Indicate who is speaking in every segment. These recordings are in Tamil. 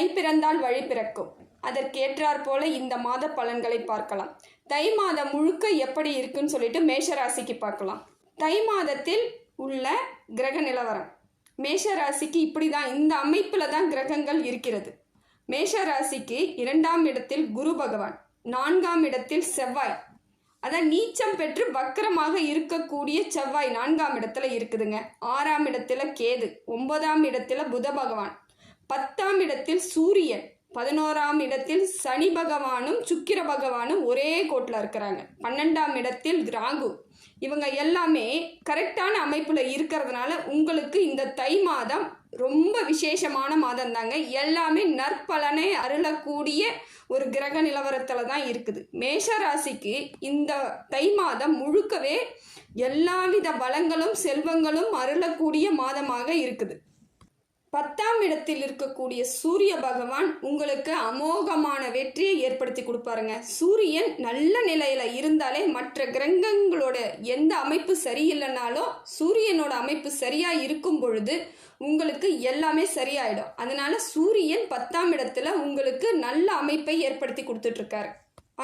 Speaker 1: தை பிறந்தால் வழி பிறக்கும். அதற்கேற்றாற் போல இந்த மாத பலன்களை பார்க்கலாம். தை மாதம் முழுக்க எப்படி இருக்குன்னு சொல்லிட்டு மேஷராசிக்கு பார்க்கலாம். தை மாதத்தில் உள்ள கிரக நிலவரம். மேஷராசிக்கு இப்படி தான் இந்த அமைப்பில் தான் கிரகங்கள் இருக்கிறது. மேஷராசிக்கு இரண்டாம் இடத்தில் குரு பகவான் நான்காம் இடத்தில் செவ்வாய். அதான் நீச்சம் பெற்று வக்கரமாக இருக்கக்கூடிய செவ்வாய் நான்காம் இடத்துல இருக்குதுங்க. ஆறாம் இடத்துல கேது ஒன்பதாம் இடத்துல புத பகவான். பத்தாம் இடத்தில் சூரியன் பதினோராம் இடத்தில் சனி பகவானும் சுக்கிர பகவானும் ஒரே கோட்டில் இருக்கிறாங்க. பன்னெண்டாம் இடத்தில் ராகு. இவங்க எல்லாமே கரெக்டான அமைப்பில் இருக்கிறதுனால உங்களுக்கு இந்த தை மாதம் ரொம்ப விசேஷமான மாதம் தாங்க. எல்லாமே நற்பலனை அருளக்கூடிய ஒரு கிரக நிலவரத்தில் தான் இருக்குது. மேஷ ராசிக்கு இந்த தை மாதம் முழுக்கவே எல்லாவித வளங்களும் செல்வங்களும் அருளக்கூடிய மாதமாக இருக்குது. பத்தாம் இடத்தில் இருக்கக்கூடிய சூரிய பகவான் உங்களுக்கு அமோகமான வெற்றியை ஏற்படுத்தி கொடுப்பாருங்க. சூரியன் நல்ல நிலையில இருந்தாலே மற்ற கிரகங்களோட எந்த அமைப்பு சரியில்லைனாலும் சூரியனோட அமைப்பு சரியா இருக்கும் பொழுது உங்களுக்கு எல்லாமே சரியாயிடும். அதனால சூரியன் பத்தாம் இடத்துல உங்களுக்கு நல்ல அமைப்பை ஏற்படுத்தி கொடுத்துட்டு இருக்காரு.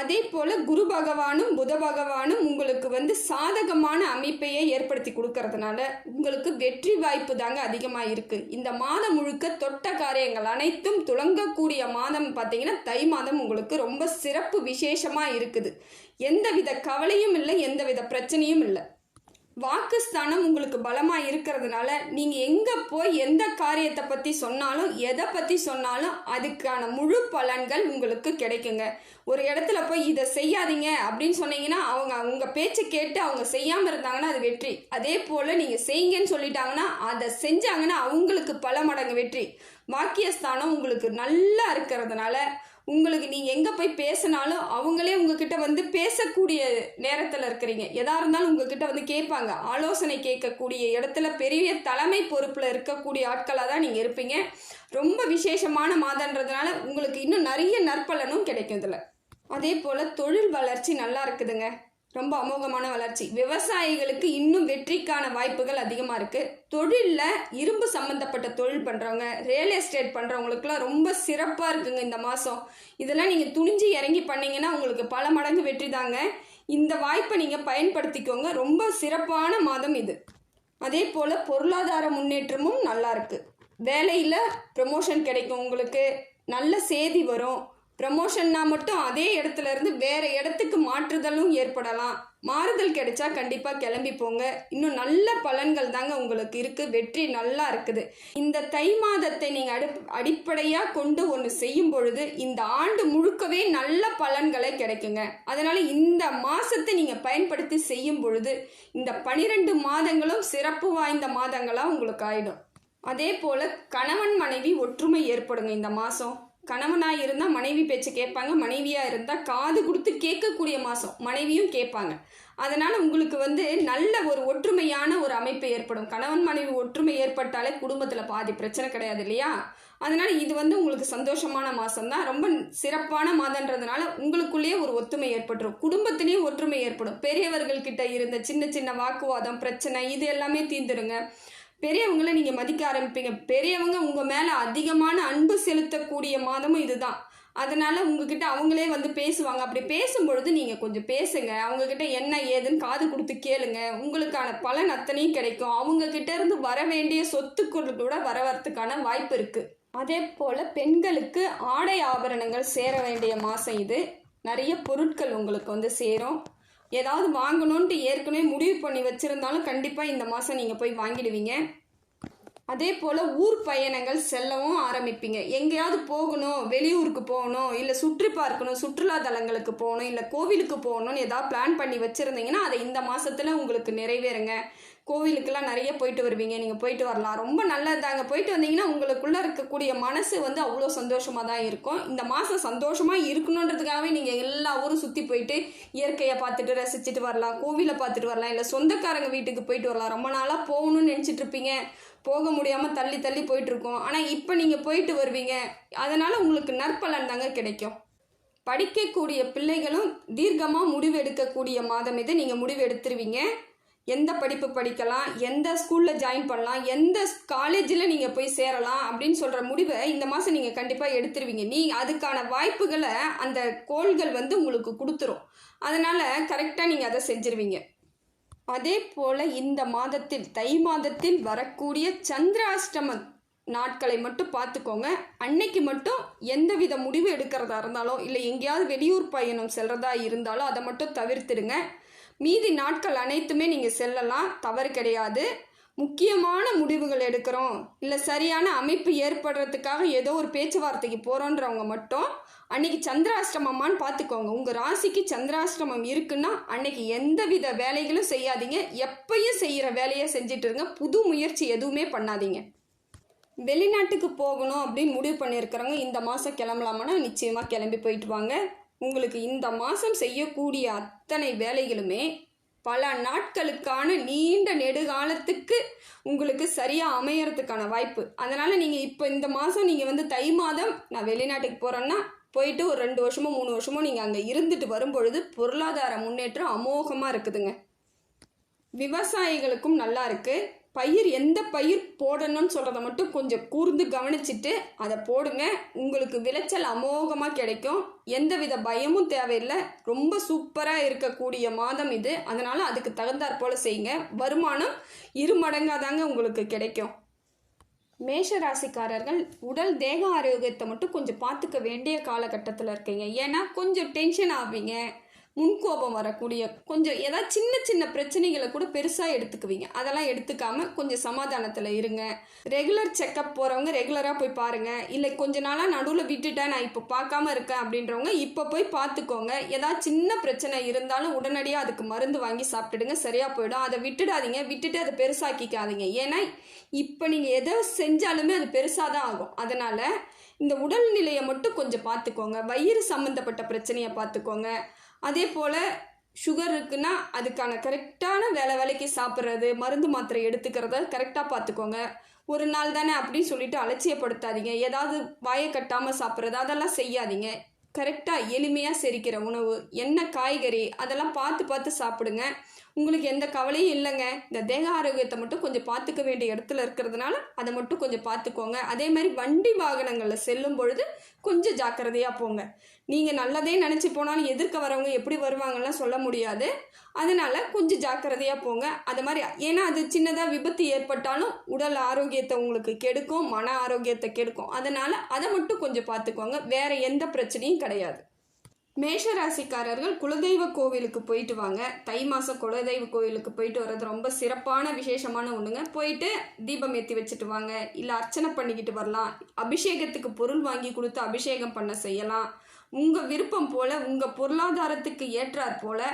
Speaker 1: அதே போல குரு பகவானும் புத பகவானும் உங்களுக்கு வந்து சாதகமான அமைப்பையே ஏற்படுத்தி கொடுக்கறதுனால உங்களுக்கு வெற்றி வாய்ப்பு தாங்க அதிகமாக இருக்கு. இந்த மாதம் முழுக்க தொட்ட காரியங்கள் அனைத்தும் துளங்கக்கூடிய மாதம் பார்த்தீங்கன்னா தை மாதம் உங்களுக்கு ரொம்ப சிறப்பு விசேஷமாக இருக்குது. எந்தவித கவலையும் இல்லை எந்தவித பிரச்சனையும் இல்லை. வாக்குஸ்தானம் உங்களுக்கு பலமாக இருக்கிறதுனால நீங்கள் எங்கே போய் எந்த காரியத்தை பற்றி சொன்னாலும் எதை பற்றி சொன்னாலும் அதுக்கான முழு பலன்கள் உங்களுக்கு கிடைக்குங்க. ஒரு இடத்துல போய் இதை செய்யாதீங்க அப்படின்னு சொன்னீங்கன்னா அவங்க உங்கள் பேச்சை கேட்டு அவங்க செய்யாமல் இருந்தாங்கன்னா அது வெற்றி. அதே போல் நீங்கள் செய்யுங்கன்னு சொல்லிட்டாங்கன்னா அதை செஞ்சாங்கன்னா அவங்களுக்கு பல மடங்கு வெற்றி. வாக்கியஸ்தானம் உங்களுக்கு நல்லா இருக்கிறதுனால உங்களுக்கு நீங்கள் எங்கே போய் பேசினாலும் அவங்களே உங்ககிட்ட வந்து பேசக்கூடிய நேரத்தில் இருக்கிறீங்க. எதா இருந்தாலும் உங்ககிட்ட வந்து கேட்பாங்க. ஆலோசனை கேட்கக்கூடிய இடத்துல பெரிய தலைமை பொறுப்பில் இருக்கக்கூடிய ஆட்களாக தான் நீங்கள் இருப்பீங்க. ரொம்ப விசேஷமான மாதன்றதுனால உங்களுக்கு இன்னும் நிறைய நற்பலனும் கிடைக்கும் இதில் அதே போல் தொழில் வளர்ச்சி நல்லா இருக்குதுங்க. ரொம்ப அமோகமான வளர்ச்சி. விவசாயிகளுக்கு இன்னும் வெற்றிக்கான வாய்ப்புகள் அதிகமாக இருக்குது தொழிலில் இரும்பு சம்மந்தப்பட்ட தொழில் பண்ணுறவங்க ரியல் எஸ்டேட் பண்ணுறவங்களுக்குலாம் ரொம்ப சிறப்பாக இருக்குங்க இந்த மாதம் இதெல்லாம் நீங்கள் துணிஞ்சு இறங்கி பண்ணிங்கன்னா உங்களுக்கு பல மடங்கு வெற்றி தாங்க. இந்த வாய்ப்பை நீங்கள் பயன்படுத்திக்கோங்க. ரொம்ப சிறப்பான மாதம் இது. அதே போல் பொருளாதார முன்னேற்றமும் நல்லா இருக்குது வேலையில் ப்ரமோஷன் கிடைக்கும் உங்களுக்கு. நல்ல செய்தி வரும். ப்ரமோஷன்னா மட்டும் அதே இடத்துல இருந்து வேற இடத்துக்கு மாற்றுதலும் ஏற்படலாம். மாறுதல் கிடைச்சா கண்டிப்பாக கிளம்பி போங்க. இன்னும் நல்ல பலன்கள் தாங்க உங்களுக்கு இருக்கு. வெற்றி நல்லா இருக்குது. இந்த தை மாதத்தை நீங்கள் அடி அடிப்படையாக கொண்டு ஒன்று செய்யும் பொழுது இந்த ஆண்டு முழுக்கவே நல்ல பலன்களை கிடைக்குங்க. அதனால இந்த மாசத்தை நீங்கள் பயன்படுத்தி செய்யும் பொழுது இந்த பனிரெண்டு மாதங்களும் சிறப்பு வாய்ந்த மாதங்களாக உங்களுக்கு ஆயிடும். அதே போல கணவன் மனைவி ஒற்றுமை ஏற்படுங்க இந்த மாதம் கணவனாக இருந்தால் மனைவி பேச்சு கேட்பாங்க மனைவியாக இருந்தால் காது கொடுத்து கேட்கக்கூடிய மாதம் மனைவியும் கேட்பாங்க. அதனால் உங்களுக்கு வந்து நல்ல ஒரு ஒற்றுமையான ஒரு அமைப்பு ஏற்படும். கணவன் மனைவி ஒற்றுமை ஏற்பட்டாலே குடும்பத்தில் பாதி பிரச்சனை கிடையாது இல்லையா? அதனால் இது வந்து உங்களுக்கு சந்தோஷமான மாதம் தான் ரொம்ப சிறப்பான மாதன்றதுனால உங்களுக்குள்ளேயே ஒரு ஒத்துமை ஏற்பட்டுரும். குடும்பத்திலேயும் ஒற்றுமை ஏற்படும். பெரியவர்கள்கிட்ட இருந்த சின்ன சின்ன வாக்குவாதம் பிரச்சனை இது எல்லாமே தீர்ந்துடுங்க. பெரியவங்கள நீங்கள் மதிக்க ஆரம்பிப்பீங்க. பெரியவங்க உங்கள் மேலே அதிகமான அன்பு செலுத்தக்கூடிய மாதமும் இதுதான். அதனால உங்ககிட்ட அவங்களே வந்து பேசுவாங்க. அப்படி பேசும்பொழுது நீங்கள் கொஞ்சம் பேசுங்க. அவங்கக்கிட்ட என்ன ஏதுன்னு காது கொடுத்து கேளுங்க. உங்களுக்கான பலன் அத்தனையும் கிடைக்கும். அவங்க கிட்ட இருந்து வர வேண்டிய சொத்துக்கள் கூட வர வரத்துக்கான வாய்ப்பு இருக்குது அதே போல் பெண்களுக்கு ஆடை ஆபரணங்கள் சேர வேண்டிய மாதம் இது. நிறைய பொருட்கள் உங்களுக்கு வந்து சேரும். ஏதாவது வாங்கணுன்ட்டு ஏற்கனவே முடிவு பண்ணி வச்சுருந்தாலும் கண்டிப்பாக இந்த மாதம் நீங்கள் போய் வாங்கிடுவீங்க. அதே போல் ஊர் பயணங்கள் செல்லவும் ஆரம்பிப்பீங்க. எங்கேயாவது போகணும் வெளியூருக்கு போகணும் இல்லை சுற்றி பார்க்கணும் சுற்றுலா தலங்களுக்கு போகணும் இல்லை கோவிலுக்கு போகணும்னு ஏதாவது பிளான் பண்ணி வச்சுருந்தீங்கன்னா அதை இந்த மாதத்தில் உங்களுக்கு நிறைவேறுங்க. கோவிலுக்கெல்லாம் நிறைய போயிட்டு வருவீங்க நீங்கள் போயிட்டு வரலாம். ரொம்ப நல்லது அங்கே போயிட்டு வந்தீங்கன்னா உங்களுக்குள்ளே இருக்கக்கூடிய மனசு வந்து அவ்வளோ சந்தோஷமாக தான் இருக்கும். இந்த மாதம் சந்தோஷமாக இருக்கணுன்றதுக்காகவே நீங்கள் எல்லா ஊரும் சுற்றி போயிட்டு இயற்கையை பார்த்துட்டு ரசிச்சுட்டு வரலாம் கோவிலை பார்த்துட்டு வரலாம். இல்லை சொந்தக்காரங்க வீட்டுக்கு போயிட்டு வரலாம். ரொம்ப நாளாக போகணும்னு நினச்சிட்டு இருப்பீங்க. போக முடியாமல் தள்ளி தள்ளி போயிட்டுருக்கோம் ஆனால் இப்போ நீங்கள் போயிட்டு வருவீங்க. அதனால் உங்களுக்கு நற்பலன் தாங்க கிடைக்கும். படிக்கக்கூடிய பிள்ளைகளும் தீர்க்கமாக முடிவு எடுக்கக்கூடிய மாதம் இது. நீங்கள் முடிவு எடுத்துருவீங்க. எந்த படிப்பு படிக்கலாம் எந்த ஸ்கூலில் ஜாயின் பண்ணலாம் எந்த காலேஜில் நீங்கள் போய் சேரலாம் அப்படின்னு சொல்கிற முடிவை இந்த மாதம் நீங்கள் கண்டிப்பாக எடுத்துருவீங்க. நீ அதுக்கான வாய்ப்புகளை அந்த கோள்கள் வந்து உங்களுக்கு கொடுத்துரும். அதனால் கரெக்டாக நீங்கள் அதை செஞ்சிருவீங்க. அதே போல் இந்த மாதத்தில் தை மாதத்தில் வரக்கூடிய சந்திராஷ்டம நாட்களை மட்டும் பார்த்துக்கோங்க. அன்னைக்கு மட்டும் எந்த வித முடிவு எடுக்கிறதா இருந்தாலும் இல்லை எங்கேயாவது வெளியூர் பயணம் செல்கிறதா இருந்தாலும் அதை மட்டும் தவிர்த்துடுங்க மீதி நாட்கள் அனைத்துமே நீங்கள் செல்லலாம் தவறு கிடையாது. முக்கியமான முடிவுகள் எடுக்கிறோம். இல்லை சரியான அமைப்பு ஏற்படுறதுக்காக ஏதோ ஒரு பேச்சுவார்த்தைக்கு போகிறோன்றவங்க மட்டும் அன்னைக்கு சந்திராஷ்டமமான்னு பார்த்துக்கோங்க உங்கள் ராசிக்கு சந்திராஷ்டமம் இருக்குன்னா அன்னைக்கு எந்த வித வேலைகளும் செய்யாதீங்க. எப்பயும் செய்கிற வேலையை செஞ்சுட்டு இருங்க. புது முயற்சி எதுவுமே பண்ணாதீங்க. வெளிநாட்டுக்கு போகணும் அப்படின்னு முடிவு பண்ணியிருக்கிறவங்க இந்த மாதம் கிளம்பலாமான்னா நிச்சயமாக கிளம்பி போயிட்டு வாங்க. உங்களுக்கு இந்த மாதம் செய்யக்கூடிய அத்தனை வேலைகளுமே பல நாட்களுக்கான நீண்ட நெடுகாலத்துக்கு உங்களுக்கு சரியாக அமையறதுக்கான வாய்ப்பு. அதனால் நீங்கள் இப்போ இந்த மாதம் நீங்கள் வந்து தை மாதம் நான் வெளிநாட்டுக்கு போகிறேன்னா போயிட்டு ஒரு ரெண்டு வருஷமோ மூணு வருஷமோ நீங்கள் அங்கே இருந்துட்டு வரும்பொழுது பொருளாதார முன்னேற்றம் அமோகமாக இருக்குதுங்க. விவசாயிகளுக்கும் நல்லா இருக்குது பயிர் எந்த பயிர் போடணும்னு சொல்கிறத மட்டும் கொஞ்சம் கூர்ந்து கவனிச்சிட்டு அதை போடுங்க. உங்களுக்கு விளைச்சல் அமோகமாக கிடைக்கும். எந்தவித பயமும் தேவையில்லை. ரொம்ப சூப்பராக இருக்கக்கூடிய மாதம் இது. அதனால் அதுக்கு தகுந்தாற் போல் செய்யுங்க. வருமானம் இரு மடங்காக தாங்க உங்களுக்கு கிடைக்கும். மேஷ ராசிக்காரர்கள் உடல் தேக ஆரோக்கியத்தை மட்டும் கொஞ்சம் பார்த்துக்க வேண்டிய காலகட்டத்தில் இருக்கீங்க. ஏன்னா கொஞ்சம் டென்ஷன் ஆவீங்க. முன்கோபம் வரக்கூடிய கொஞ்சம் ஏதாவது சின்ன சின்ன பிரச்சனைகளை கூட பெருசாக எடுத்துக்குவீங்க. அதெல்லாம் எடுத்துக்காமல் கொஞ்சம் சமாதானத்தில் இருங்க. ரெகுலர் செக்கப் போகிறவங்க ரெகுலராக போய் பாருங்கள் இல்லை கொஞ்ச நாளாக நடுவில் விட்டுட்டேன் நான் இப்போ பார்க்காம இருக்கேன் அப்படின்றவங்க இப்போ போய் பார்த்துக்கோங்க. ஏதாவது சின்ன பிரச்சனை இருந்தாலும் உடனடியாக அதுக்கு மருந்து வாங்கி சாப்பிட்டுடுங்க. சரியாக போயிடும். அதை விட்டுடாதீங்க. விட்டுட்டு அதை பெருசாக்கிக்காதீங்க. ஏன்னா இப்போ நீங்கள் எதை செஞ்சாலுமே அது பெருசாக தான் ஆகும். அதனால் இந்த உடல்நிலையை மட்டும் கொஞ்சம் பார்த்துக்கோங்க. வயிறு சம்மந்தப்பட்ட பிரச்சனையை பார்த்துக்கோங்க. அதே போல் சுகர் இருக்குன்னா அதுக்கான கரெக்டான வேலை வேலைக்கு சாப்பிட்றது மருந்து மாத்திரை எடுத்துக்கிறத கரெக்டாக பார்த்துக்கோங்க. ஒரு நாள் தானே அப்படின்னு சொல்லிட்டு அலட்சியப்படுத்தாதீங்க. ஏதாவது வாயை கட்டாமல் சாப்பிட்றது அதெல்லாம் செய்யாதீங்க. கரெக்டாக எளிமையாக செரிக்கிற உணவு என்ன காய்கறி அதெல்லாம் பார்த்து பார்த்து சாப்பிடுங்க. உங்களுக்கு எந்த கவலையும் இல்லைங்க. இந்த தேக ஆரோக்கியத்தை மட்டும் கொஞ்சம் பார்த்துக்க வேண்டிய இடத்துல இருக்கிறதுனால அதை மட்டும் கொஞ்சம் பார்த்துக்கோங்க. அதே மாதிரி வண்டி வாகனங்களில் செல்லும் பொழுது கொஞ்சம் ஜாக்கிரதையாக போங்க. நீங்கள் நல்லதே நினச்சி போனாலும் எதிர்க்க வரவங்க எப்படி வருவாங்கலாம் சொல்ல முடியாது. அதனால் கொஞ்சம் ஜாக்கிரதையாக போங்க. அது மாதிரி ஏன்னா அது சின்னதாக விபத்து ஏற்பட்டாலும் உடல் ஆரோக்கியத்தை உங்களுக்கு கெடுக்கும் மன ஆரோக்கியத்தை கெடுக்கும். அதனால் அதை மட்டும் கொஞ்சம் பார்த்துக்கோங்க. வேறு எந்த பிரச்சனையும் கிடையாது. மேஷ ராசிக்காரர்கள் குலதெய்வ கோவிலுக்கு போயிட்டு வாங்க. தை மாதம் குலதெய்வ கோவிலுக்கு போயிட்டு வர்றது ரொம்ப சிறப்பான விசேஷமான ஒன்றுங்க போயிட்டு தீபம் ஏற்றி வச்சுட்டு வாங்க. இல்லை அர்ச்சனை பண்ணிக்கிட்டு வரலாம். அபிஷேகத்துக்கு பொருள் வாங்கி கொடுத்து அபிஷேகம் பண்ண செய்யலாம். உங்கள் விருப்பம் போல் உங்கள் பொருளாதாரத்துக்கு ஏற்றாற் போல்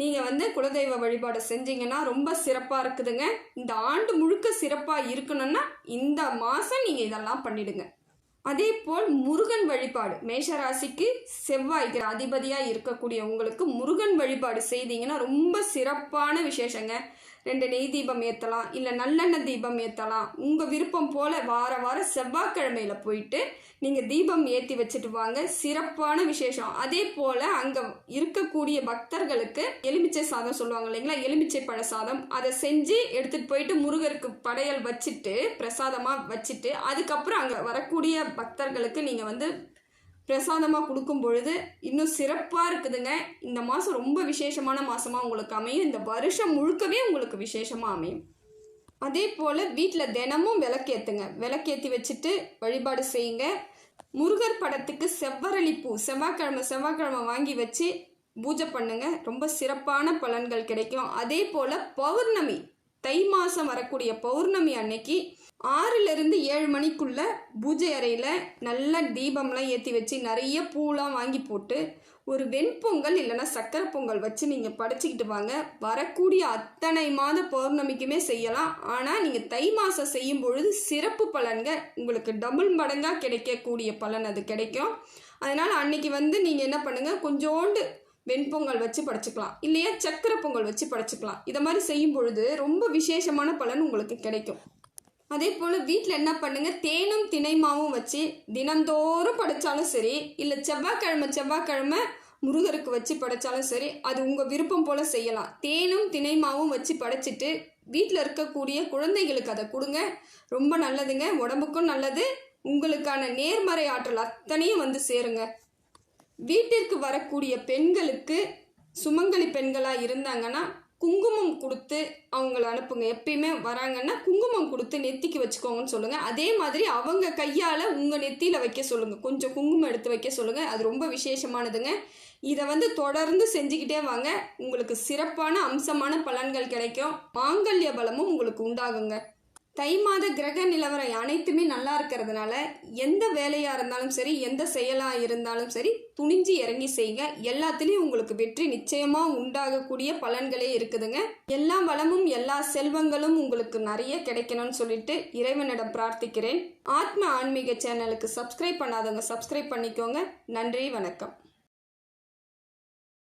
Speaker 1: நீங்கள் வந்து குலதெய்வ வழிபாடு செஞ்சீங்கன்னா ரொம்ப சிறப்பாக இருக்குதுங்க. இந்த ஆண்டு முழுக்க சிறப்பாக இருக்கணும்னா இந்த மாதம் நீங்கள் இதெல்லாம் பண்ணிடுங்க. அதே போல் முருகன் வழிபாடு. மேஷராசிக்கு செவ்வாய்க்கு அதிபதியாக இருக்கக்கூடிய உங்களுக்கு முருகன் வழிபாடு செய்தீங்கன்னா ரொம்ப சிறப்பான விசேஷங்க. ரெண்டு நெய் தீபம் ஏற்றலாம் இல்லை நல்லெண்ணெய் தீபம் ஏற்றலாம் உங்கள் விருப்பம் போல் வார வாரம் செவ்வாய்க்கிழமையில் போயிட்டு நீங்கள் தீபம் ஏற்றி வச்சுட்டு வாங்க. சிறப்பான விசேஷம். அதே போல் அங்கே இருக்கக்கூடிய பக்தர்களுக்கு எலுமிச்சை சாதம் சொல்லுவாங்க இல்லைங்களா? எலுமிச்சை பழ சாதம். அதை செஞ்சு எடுத்துகிட்டு போயிட்டு முருகருக்கு படையல் வச்சுட்டு பிரசாதமாக வச்சுட்டு அதுக்கப்புறம் அங்கே வரக்கூடிய பக்தர்களுக்கு நீங்கள் வந்து பிரசாதமாக கொடுக்கும் பொழுது இன்னும் சிறப்பாக இருக்குதுங்க. இந்த மாதம் ரொம்ப விசேஷமான மாதமாக உங்களுக்கு அமையும். இந்த வருஷம் முழுக்கவே உங்களுக்கு விசேஷமாக அமையும். அதே போல் வீட்டில் தினமும் விளக்கேற்றுங்க விளக்கேற்றி வச்சுட்டு வழிபாடு செய்யுங்க. முருகர் படத்துக்கு செவ்வரளி பூ செவ்வாய்க்கிழமை செவ்வாய்க்கிழமை வாங்கி வச்சு பூஜை பண்ணுங்க. ரொம்ப சிறப்பான பலன்கள் கிடைக்கும். அதே போல் பௌர்ணமி தை மாதம் வரக்கூடிய பௌர்ணமி அன்னைக்கு ஆறிலிருந்து ஏழு மணிக்குள்ள பூஜை அறையில் நல்ல தீபம்லாம் ஏற்றி வச்சு நிறைய பூலாம் வாங்கி போட்டு ஒரு வெண்பொங்கல் இல்லைன்னா சக்கரை பொங்கல் வச்சு நீங்கள் படைச்சிக்கிட்டு வாங்க. வரக்கூடிய அத்தனை மாத பௌர்ணமிக்குமே செய்யலாம். ஆனால் நீங்கள் தை மாதம் செய்யும் பொழுது சிறப்பு பலன்க உங்களுக்கு டபுள் மடங்காக கிடைக்கக்கூடிய பலன் அது கிடைக்கும். அதனால் அன்னைக்கு வந்து நீங்கள் என்ன பண்ணுங்கள் கொஞ்சோண்டு வெண்பொங்கல் வச்சு படைச்சிக்கலாம். இல்லையா சக்கரை பொங்கல் வச்சு படைச்சிக்கலாம். இதை மாதிரி செய்யும் பொழுது ரொம்ப விசேஷமான பலன் உங்களுக்கு கிடைக்கும். அதே போல் வீட்டில் என்ன பண்ணுங்கள் தேனும் தினைமாவும் வச்சு தினந்தோறும் படைச்சாலும் சரி இல்லை செவ்வாய்க்கிழமை செவ்வாய்க்கிழமை முருகருக்கு வச்சு படைச்சாலும் சரி அது உங்கள் விருப்பம் போல் செய்யலாம். தேனும் தினைமாவும் வச்சு படைச்சிட்டு வீட்டில் இருக்கக்கூடிய குழந்தைகளுக்கு அதை கொடுங்க. ரொம்ப நல்லதுங்க. உடம்புக்கும் நல்லது. உங்களுக்கான நேர்மறை ஆற்றல் அத்தனையும் வந்து சேருங்க. வீட்டிற்கு வரக்கூடிய பெண்களுக்கு சுமங்கலி பெண்களாக இருந்தாங்கன்னா குங்குமம் கொடுத்து அவங்கள அனுப்புங்க. எப்பயுமே வராங்கன்னா குங்குமம் கொடுத்து நெத்திக்கு வச்சுக்கோங்கன்னு சொல்லுங்கள் அதே மாதிரி அவங்க கையால் உங்கள் நெத்தியில் வைக்க சொல்லுங்கள் கொஞ்சம் குங்குமம் எடுத்து வைக்க சொல்லுங்கள் அது ரொம்ப விசேஷமானதுங்க. இதை வந்து தொடர்ந்து செஞ்சுக்கிட்டே வாங்க. உங்களுக்கு சிறப்பான அம்சமான பலன்கள் கிடைக்கும். மாங்கல்ய பலமும் உங்களுக்கு உண்டாகுங்க. தை மாத கிரக நிலவரம் அனைத்துமே நல்லா இருக்கிறதுனால எந்த வேலையாக இருந்தாலும் சரி எந்த செயலாக இருந்தாலும் சரி துணிஞ்சு இறங்கி செய்யுங்க எல்லாத்துலேயும் உங்களுக்கு வெற்றி நிச்சயமாக உண்டாகக்கூடிய பலன்களே இருக்குதுங்க. எல்லா வளமும் எல்லா செல்வங்களும் உங்களுக்கு நிறைய கிடைக்கணும்னு சொல்லிட்டு இறைவனிடம் பிரார்த்திக்கிறேன். ஆத்ம ஆன்மீக சேனலுக்கு சப்ஸ்கிரைப் பண்ணாதவங்க சப்ஸ்கிரைப் பண்ணிக்கோங்க. நன்றி வணக்கம்.